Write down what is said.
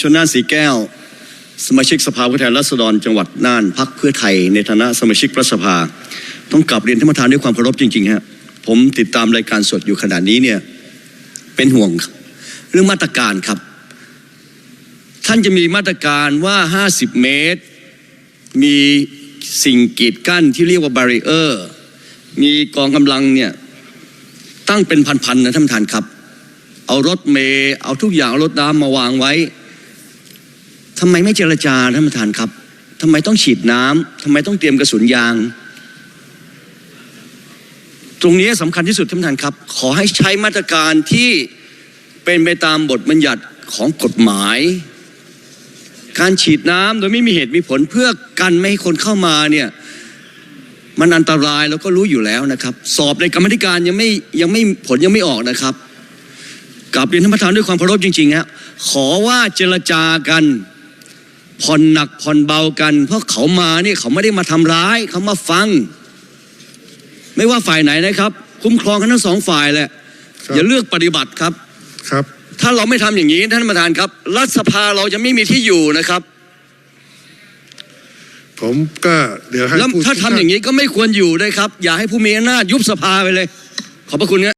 ชนน่านสีแก้ว สมาชิกสภาผู้แทนราษฎรจังหวัดน่านพักเพื่อไทยในฐานะสมาชิกรัฐสภา ต้องกลับเรียนท่านประธานด้วยความเคารพจริงๆฮะผมติดตามรายการสดอยู่ขนาดนี้เนี่ยเป็นห่วง เรื่องมาตรการครับ ท่านจะมีมาตรการว่า 50 เมตร มีสิ่งกีดกั้นที่เรียกว่าบารีเออร์มีกองกำลังเนี่ยตั้งเป็นพันๆนะท่านประธานครับ เอารถเมย์เอาทุกอย่างเอารถน้ำมาวางไว้ ทำไมไม่เจรจาท่านประธานครับทำไมต้องฉีดน้ำทำไมต้องเตรียมกระสุนยาง ตรงนี้สำคัญที่สุดท่านประธานครับ ขอให้ใช้มาตรการที่เป็นไปตามบทบัญญัติของกฎหมาย การฉีดน้ำโดยไม่มีเหตุมีผลเพื่อกันไม่ให้คนเข้ามาเนี่ยมันอันตรายแล้วก็รู้อยู่แล้วนะครับ สอบในกรรมธิการยังไม่ยังไม่ผลยังไม่ออกนะครับกลับเรียนท่านประธานด้วยความเคารพจริงๆฮะขอว่าเจรจากัน ผ่อนหนักผ่อนเบากัน เพราะเขามาเนี่ยเขาไม่ได้มาทำร้าย เขามาฟัง ไม่ว่าฝ่ายไหนนะครับ คุ้มครองกันทั้งสองฝ่ายแหละครับอย่าเลือกปฏิบัติครับครับ ถ้าเราไม่ทำอย่างนี้ท่านประธานครับ รัฐสภาเราจะไม่มีที่อยู่นะครับ ผมก็เดี๋ยวให้แล้วผู้ถ้าทำอย่างนี้ก็ไม่ควรอยู่ด้วยครับ อย่าให้ผู้มีอำนาจยุบสภาไปเลย ขอบพระคุณครับ